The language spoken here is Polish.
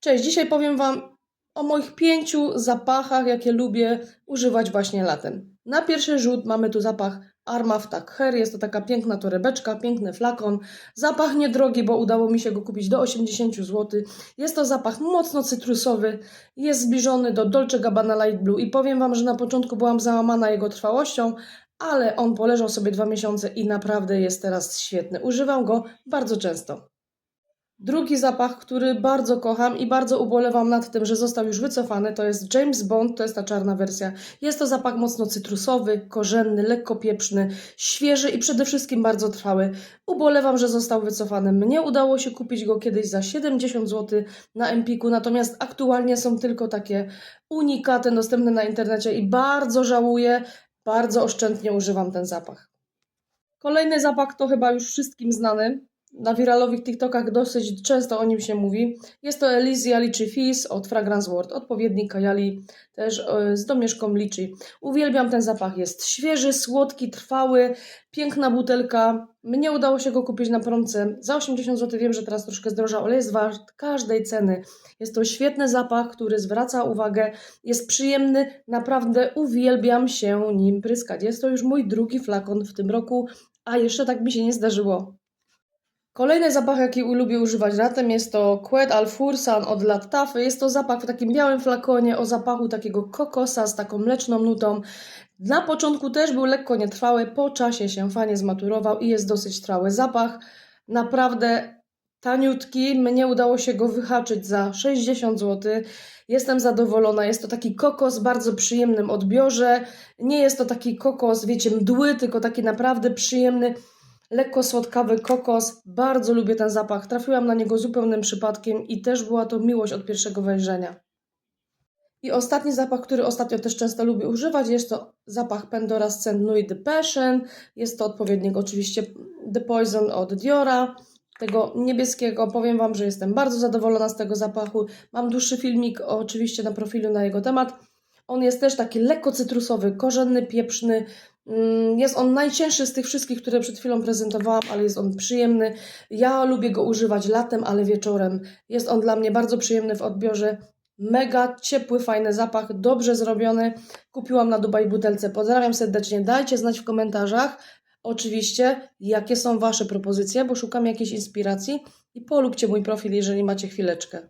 Cześć, dzisiaj powiem Wam o moich pięciu zapachach, jakie lubię używać właśnie latem. Na pierwszy rzut mamy tu zapach Armaf Tak Hair, jest to taka piękna torebeczka, piękny flakon. Zapach niedrogi, bo udało mi się go kupić do 80 zł. Jest to zapach mocno cytrusowy, jest zbliżony do Dolce Gabbana Light Blue i powiem Wam, że na początku byłam załamana jego trwałością, ale on poleżał sobie dwa miesiące i naprawdę jest teraz świetny. Używam go bardzo często. Drugi zapach, który bardzo kocham i bardzo ubolewam nad tym, że został już wycofany, to jest James Bond, to jest ta czarna wersja. Jest to zapach mocno cytrusowy, korzenny, lekko pieprzny, świeży i przede wszystkim bardzo trwały. Ubolewam, że został wycofany. Mnie udało się kupić go kiedyś za 70 zł na Empiku, natomiast aktualnie są tylko takie unikaty dostępne na internecie i bardzo żałuję, bardzo oszczędnie używam ten zapach. Kolejny zapach to chyba już wszystkim znany. Na wiralowych TikTokach dosyć często o nim się mówi. Jest to Elysia Litchi Fizz od Fragrance World, odpowiednik Kajali, też e, z domieszką Litchi. Uwielbiam ten zapach, jest świeży, słodki, trwały, piękna butelka. Mnie udało się go kupić na promce za 80 zł, wiem, że teraz troszkę zdrożał, ale jest wart każdej ceny. Jest to świetny zapach, który zwraca uwagę, jest przyjemny, naprawdę uwielbiam się nim pryskać. Jest to już mój drugi flakon w tym roku, a jeszcze tak mi się nie zdarzyło. Kolejny zapach, jaki lubię używać latem, jest to Quet Al Fursan od Lat Tafy. Jest to zapach w takim białym flakonie o zapachu takiego kokosa z taką mleczną nutą. Na początku też był lekko nietrwały, po czasie się fajnie zmaturował i jest dosyć trwały zapach. Naprawdę taniutki, mnie udało się go wyhaczyć za 60 zł. Jestem zadowolona, jest to taki kokos w bardzo przyjemnym odbiorze. Nie jest to taki kokos, wiecie, mdły, tylko taki naprawdę przyjemny, lekko słodkawy kokos. Bardzo lubię ten zapach. Trafiłam na niego zupełnym przypadkiem i też była to miłość od pierwszego wejrzenia. I ostatni zapach, który ostatnio też często lubię używać, jest to zapach Pandora Scent Nuit de Passion. Jest to odpowiednik oczywiście The Poison od Diora, tego niebieskiego. Powiem Wam, że jestem bardzo zadowolona z tego zapachu. Mam dłuższy filmik oczywiście na profilu na jego temat. On jest też taki lekko cytrusowy, korzenny, pieprzny. Mm, Jest on najcięższy z tych wszystkich, które przed chwilą prezentowałam, ale jest on przyjemny. Ja lubię go używać latem, ale wieczorem. Jest on dla mnie bardzo przyjemny w odbiorze. Mega ciepły, fajny zapach, dobrze zrobiony. Kupiłam na Dubaj butelce. Pozdrawiam serdecznie. Dajcie znać w komentarzach, oczywiście, jakie są Wasze propozycje, bo szukam jakiejś inspiracji i polubcie mój profil, jeżeli macie chwileczkę.